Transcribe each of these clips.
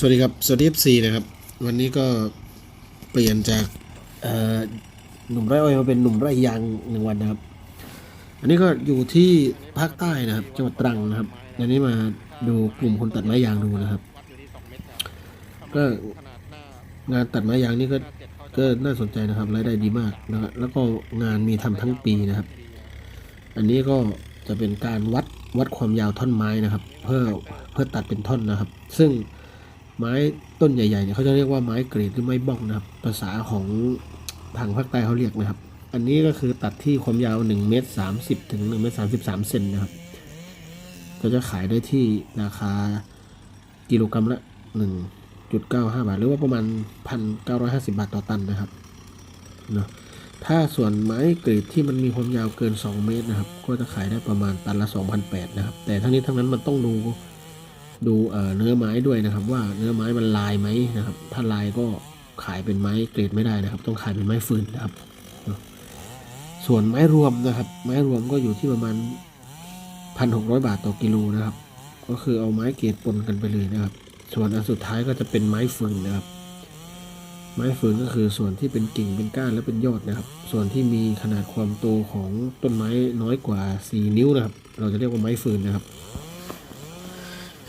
สวัสดีครับ สวัสดีเอฟซีนะครับ วันนี้ก็เปลี่ยนจากหนุ่มไร่อ้อยมาเป็นหนุ่มไร่ยางหนึ่งวันนะครับ อันนี้ก็อยู่ที่ภาคใต้นะครับ จังหวัดตรังนะครับ อันนี้มาดูกลุ่มคนตัดไม้ยางดูนะครับ ก็งานตัดไม้ยางนี่ก็ก็น่าสนใจนะครับรายได้ดีมากนะครับแล้วก็งานมีทำทั้งปีนะครับ อันนี้ก็จะเป็นการวัดวัดความยาวท่อนไม้นะครับ เพื่อเพื่อตัดเป็นท่อนนะครับ ซึ่ง ไม้ต้นใหญ่ๆเนี่ยเขาจะเรียกว่าไม้เกรดหรือไม้บ้องนะครับ ภาษาของทางภาคใต้เขาเรียกนะครับ อันนี้ก็คือตัดที่ความยาว1เมตร30 ถึง1เมตร33 เซนนะครับ ก็จะขายได้ที่ราคากิโลกรัมละ 1.95 บาท หรือว่าประมาณ 1,950 บาทต่อตันนะครับเนาะถ้าส่วนไม้กรีดที่มันมีความยาวเกิน 2 เมตรนะครับ ก็จะขายได้ประมาณตันละ2,800นะครับ แต่ทั้งนี้ทั้งนั้นมันต้องดู ดูเนื้อไม้ด้วยนะครับ ว่าเนื้อไม้มันลายไหมนะครับ ถ้าลายก็ขายเป็นไม้เกรดไม่ได้นะครับ ต้องขายเป็นไม้ฟืนนะครับ ส่วนไม้รวมนะครับ ไม้รวมก็อยู่ที่ประมาณ1,600บาทต่อกิโลนะครับ ก็คือเอาไม้เกรดปนกันไปเลยนะครับ ส่วนอันสุดท้ายก็จะเป็นไม้ฟืนนะครับ ไม้ฟืนก็คือส่วนที่เป็นกิ่งเป็นก้านและเป็นยอดนะครับ ส่วนที่มีขนาดความโตของต้นไม้น้อยกว่า 4 นิ้วนะครับ เราจะเรียกว่าไม้ฟืนนะครับ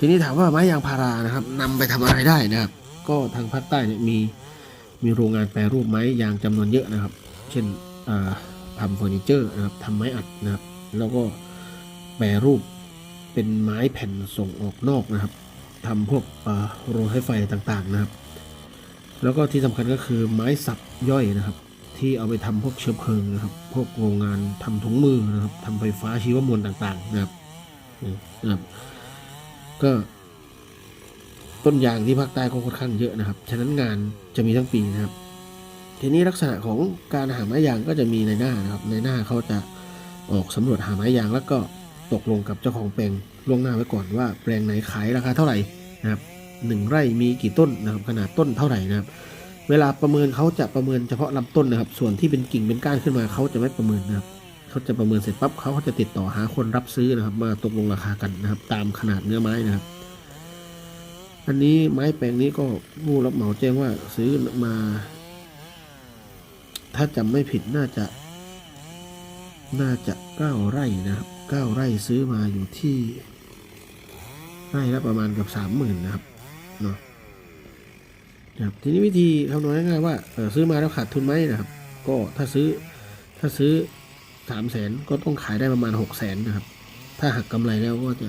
ทีนี้ถามว่าไม้ยางพารานะครับนำไปทำอะไรได้นะครับ ก็ทางภาคใต้เนี่ยมีมีโรงงานแปรรูปไม้ยางจำนวนเยอะนะครับ เช่นทำเฟอร์นิเจอร์นะครับทำไม้อัดนะครับ แล้วก็แปรรูปเป็นไม้แผ่นส่งออกนอกนะครับทำพวกโรงไฟไฟต่างๆนะครับ แล้วก็ที่สำคัญก็คือไม้สับย่อยนะครับ ที่เอาไปทำพวกเชื้อเพลิงนะครับ พวกโรงงานทำถุงมือนะครับทำไฟฟ้าชีวมวลต่างๆนะครับนี่นะครับ ก็ ต้นยางที่ภาคใต้ก็ค่อนข้างเยอะนะครับ ฉะนั้นงานจะมีทั้งปีนะครับ ทีนี้ลักษณะของการหาไม้ยางก็จะมีในหน้านะครับ ในหน้าเขาจะออกสำรวจหาไม้ยางแล้วก็ตกลงกับเจ้าของแปลงล่วงหน้าไว้ก่อนว่าแปลงไหนขายราคาเท่าไหร่นะครับหนึ่งไร่มีกี่ต้นนะครับขนาดต้นเท่าไหร่นะครับ เวลาประเมินเขาจะประเมินเฉพาะลำต้นนะครับ ส่วนที่เป็นกิ่งเป็นก้านขึ้นมาเขาจะไม่ประเมินนะครับ เขาจะประเมินเสร็จปั๊บเขาก็จะติดต่อหาคนรับซื้อนะครับ มาตกลงราคากันนะครับ ตามขนาดเนื้อไม้นะครับ อันนี้ไม้แปลงนี้ก็ผู้รับเหมาแจ้งว่าซื้อมา ถ้าจำไม่ผิดน่าจะ น่าจะเก้าไร่นะครับเก้าไร่ซื้อมาอยู่ที่ไร่ละประมาณกับสามหมื่นนะครับเนาะครับทีนี้วิธีคำนวณง่ายๆว่าเอ่อซื้อมาแล้วขาดทุนไหมนะครับ ก็ถ้าซื้อถ้าซื้อ สามแสนก็ต้องขายได้ประมาณหกแสนนะครับ ถ้าหักกำไรแล้วก็จะ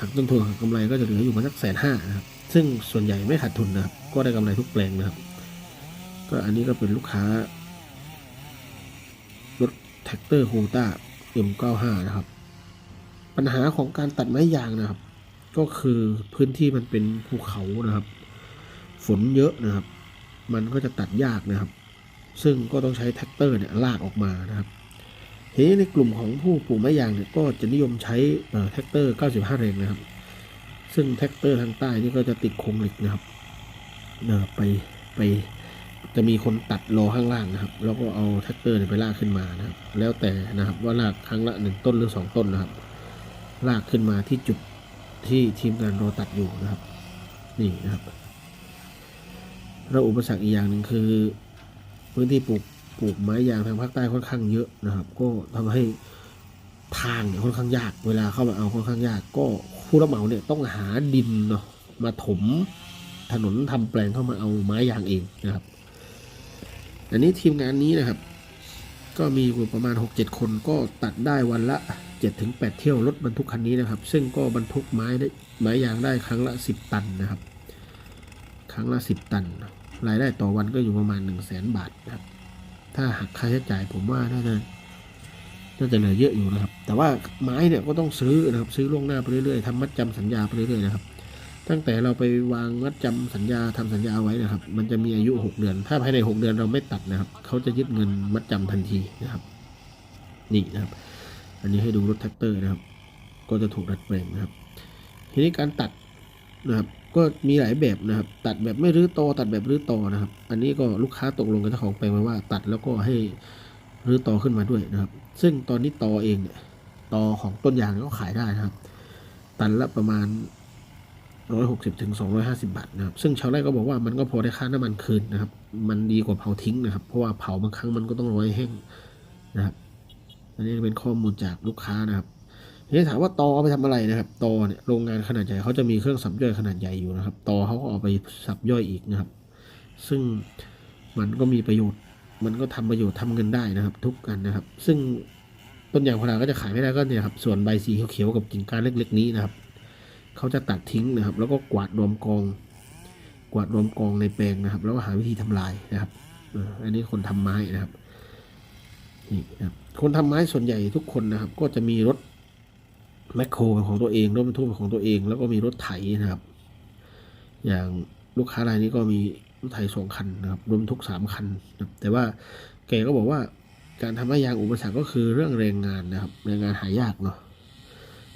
หักต้นทุนหักกำไรก็จะเหลืออยู่ประมาณสักแสนห้านะครับ ซึ่งส่วนใหญ่ไม่ขาดทุนนะครับ ก็ได้กำไรทุกแปลงนะครับ ก็อันนี้ก็เป็นลูกค้ารถแท็กเตอร์โฮต้า M95 นะครับ ปัญหาของการตัดไม้ยางนะครับ ก็คือพื้นที่มันเป็นภูเขานะครับ ฝนเยอะนะครับ มันก็จะตัดยากนะครับ ซึ่งก็ต้องใช้แท็กเตอร์เนี่ยลากออกมานะครับ ทีนี้ในกลุ่มของผู้ปลูกไม้ยางเนี่ยก็จะนิยมใช้แท็กเตอร์ 95 แรงนะครับ ซึ่งแท็กเตอร์ทางใต้นี่ก็จะติดโครงเหล็กนะครับเอ่อไปไปจะมีคนตัดรอข้างล่างนะครับ แล้วก็เอาแท็กเตอร์เนี่ยไปลากขึ้นมานะครับ แล้วแต่นะครับว่าลากครั้งละหนึ่งต้นหรือสองต้นนะครับ ลากขึ้นมาที่จุดที่ทีมงานรอตัดอยู่นะครับ นี่นะครับ แล้วอุปสรรคอีกอย่างหนึ่งคือ พื้นที่ปลูก ปลูกไม้ยางทางภาคใต้ค่อนข้างเยอะนะครับ ก็ทำให้ทางเนี่ยค่อนข้างยากเวลาเข้ามาเอาค่อนข้างยาก ก็ผู้รับเหมาเนี่ยต้องหาดินเนาะมาถมถนนทำแปลงเข้ามาเอาไม้ยางเองนะครับ อันนี้ทีมงานนี้นะครับ ก็มีอยู่ประมาณ 6-7 คนก็ตัดได้วันละ 7-8 เที่ยวรถบรรทุกคันนี้นะครับ ซึ่งก็บรรทุกไม้ได้ไม้ยางได้ครั้งละ 10 ตันนะครับ ครั้งละ 10 ตัน รายได้ต่อวันก็อยู่ประมาณ 1 0 0 0 0แบาทนะครับ ถ้าหักค่าใช้จ่ายผมว่าน่าจะน่าจะเหลือเยอะอยู่นะครับ แต่ว่าไม้เนี่ยก็ต้องซื้อนะครับ ซื้อล่วงหน้าไปเรื่อยๆทำมัดจำสัญญาไปเรื่อยๆนะครับ ตั้งแต่เราไปวางมัดจำสัญญาทำสัญญาไว้นะครับ มันจะมีอายุ 6 เดือน ถ้าภายใน 6 เดือนเราไม่ตัดนะครับ เขาจะยึดเงินมัดจำทันทีนะครับ นี่นะครับ อันนี้ให้ดูรถแท็กเตอร์นะครับ ก็จะถูกดัดแปลงนะครับ ทีนี้การตัดนะครับ ก็มีหลายแบบนะครับ ตัดแบบไม่รื้อตอตัดแบบรื้อตอนะครับ อันนี้ก็ลูกค้าตกลงกับเจ้าของแปลงไว้ว่า ตัดแล้วก็ให้รื้อตอขึ้นมาด้วยนะครับ ซึ่งตอนนี้ตอเองเนี่ยตอของต้นยางก็ขายได้นะครับ ตันละประมาณร้อยหกสิบถึงสองร้อยห้าสิบาทนะครับ ซึ่งชาวไร่ก็บอกว่ามันก็พอได้ค่าน้ำมันคืนนะครับ มันดีกว่าเผาทิ้งนะครับ เพราะว่าเผาบางครั้งมันก็ต้องร้อยแห้งนะครับ อันนี้เป็นข้อมูลจากลูกค้านะครับ นี้ถามว่าตอเอาไปทำอะไรนะครับตอเนี่ยโรงงานขนาดใหญ่เขาจะมีเครื่องสับย่อยขนาดใหญ่อยู่นะครับตอเขาก็เอาไปสับย่อยอีกนะครับ ซึ่งมันก็มีประโยชน์ มันก็ทำประโยชน์ทำเงินได้นะครับ ทุกกันนะครับ ซึ่งต้นยางพาราก็จะขายไม่ได้ก็เนี่ยครับส่วนใบสีเขียวๆกับกิ่งก้านเล็ก ๆ นี้นะครับเขาจะตัดทิ้งนะครับ แล้วก็กวาดรวมกอง กวาดรวมกองในแปลงนะครับ แล้วก็หาวิธีทำลายนะครับอันนี้คนทำไม้นะครับนี่นะครับคนทำไม้ส่วนใหญ่ทุกคนนะครับ ก็จะมีรถ แมคโครเป็นของตัวเองรถบรรทุกเป็นของตัวเอง แล้วก็มีรถไถนะครับ อย่างลูกค้ารายนี้ก็มีรถไถสองคันนะครับรวมทุกสามคันนะแต่ว่าแกก็บอกว่าการทำไม้ยางอุปสรรคก็คือเรื่องแรงงานนะครับ แรงงานหายากเนาะ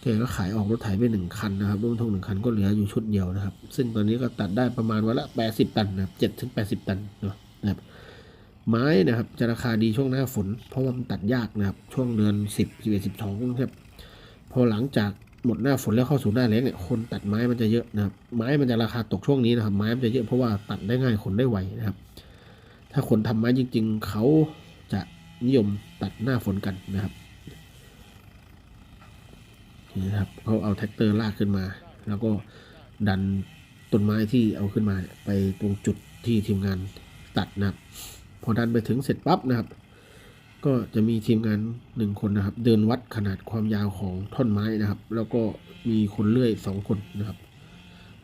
แกก็ขายออกรถไถไปหนึ่งคันนะครับรถบรรทุกหนึ่งคันก็เหลืออยู่ชุดเดียวนะครับ ซึ่งตอนนี้ก็ตัดได้ประมาณวันละแปดสิบตันนะครับเจ็ดถึงแปดสิบตันเนาะนะครับไม้นะครับจะราคาดีช่วงหน้าฝน เพราะว่ามันตัดยากนะครับ ช่วงเดือนสิบสิบเอ็ดสิบสองครับ อหลังจากหมดหน้าฝนแล้วเข้าสู่หน้าแล้งเนี่ยคนตัดไม้มันจะเยอะนะครับไม้มันจะราคาตกช่วงนี้นะครับ ไม้มันจะเยอะเพราะว่าตัดได้ง่ายขนได้ไวนะครับ ถ้าคนทำไม้จริง ๆ เขาจะนิยมตัดหน้าฝนกันนะครับนี่นะครับเขาเอาแท็กเตอร์ลากขึ้นมา แล้วก็ดันต้นไม้ที่เอาขึ้นมาไปตรงจุดที่ทีมงานตัดนะครับ พอดันไปถึงเสร็จปั๊บนะครับ ก็จะมีทีมงานหนึ่งคนนะครับ เดินวัดขนาดความยาวของท่อนไม้นะครับ แล้วก็มีคนเลื่อยสองคนนะครับ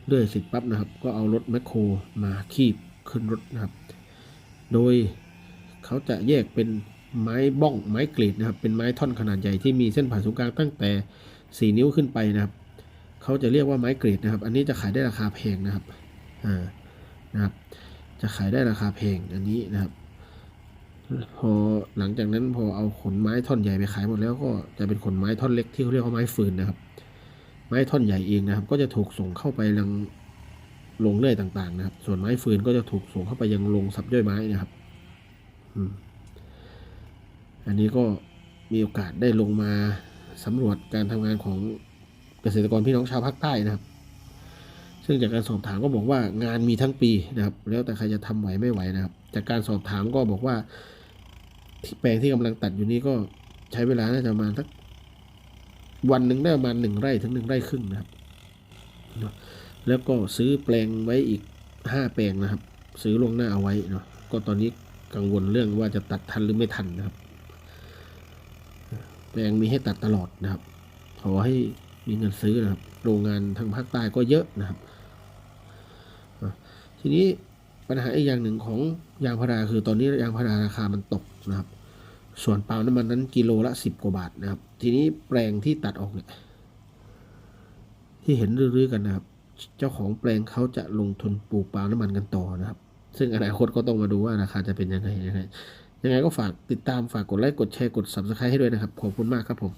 เลื่อยเสร็จปั๊บนะครับ ก็เอารถแมคโครมาคีบขึ้นรถนะครับ โดยเขาจะแยกเป็นไม้บ้องไม้กรีดนะครับ เป็นไม้ท่อนขนาดใหญ่ที่มีเส้นผ่านศูนย์กลางตั้งแต่สี่นิ้วขึ้นไปนะครับเขาจะเรียกว่าไม้กรีดนะครับ อันนี้จะขายได้ราคาแพงนะครับอ่านะครับ จะขายได้ราคาแพงอันนี้นะครับ พอหลังจากนั้นพอเอาขนไม้ท่อนใหญ่ไปขายหมดแล้วก็จะเป็นขนไม้ท่อนเล็กที่เขาเรียกว่าไม้ฟืนนะครับ ไม้ท่อนใหญ่เองนะครับ ก็จะถูกส่งเข้าไปยังโรงเลื่อยต่างๆ นะครับ ส่วนไม้ฟืนก็จะถูกส่งเข้าไปยังโรงสับย่อยไม้นะครับอันนี้ก็มีโอกาสได้ลงมาสำรวจการทำงานของเกษตรกรพี่น้องชาวภาคใต้นะครับ ซึ่งจากการสอบถามก็บอกว่างานมีทั้งปีนะครับ แล้วแต่ใครจะทำไหวไม่ไหวนะครับ จากการสอบถามก็บอกว่า ที่แปลงที่กำลังตัดอยู่นี้ก็ใช้เวลาน่าจะประมาณสักวันหนึ่งได้ประมาณหนึ่งไร่ถึงหนึ่งไร่ครึ่งนะครับ แล้วก็ซื้อแปลงไว้อีกห้าแปลงนะครับ ซื้อลวงหน้าเอาไว้เนาะก็ตอนนี้กังวลเรื่องว่าจะตัดทันหรือไม่ทันนะครับ แปลงมีให้ตัดตลอดนะครับ ขอให้ มีเงินซื้อนะครับ โรงงานทางภาคใต้ก็เยอะนะครับ ทีนี้ปัญหาอีกอย่างหนึ่งของยางพาราคือตอนนี้ยางพาราราคามันตกนะครับ ส่วนปาล์มน้ำมันนั้นกิโลละสิบกว่าบาทนะครับ ทีนี้แปลงที่ตัดออกเนี่ย ที่เห็นรื้อๆกันนะครับ เจ้าของแปลงเขาจะลงทุนปลูกปาล์มน้ำมันกันต่อนะครับ ซึ่งอนาคตก็ต้องมาดูว่าราคาจะเป็นยังไงยังไงยังไงก็ฝากติดตามฝากกดไลค์กดแชร์กด subscribe ให้ด้วยนะครับ ขอบคุณมากครับผม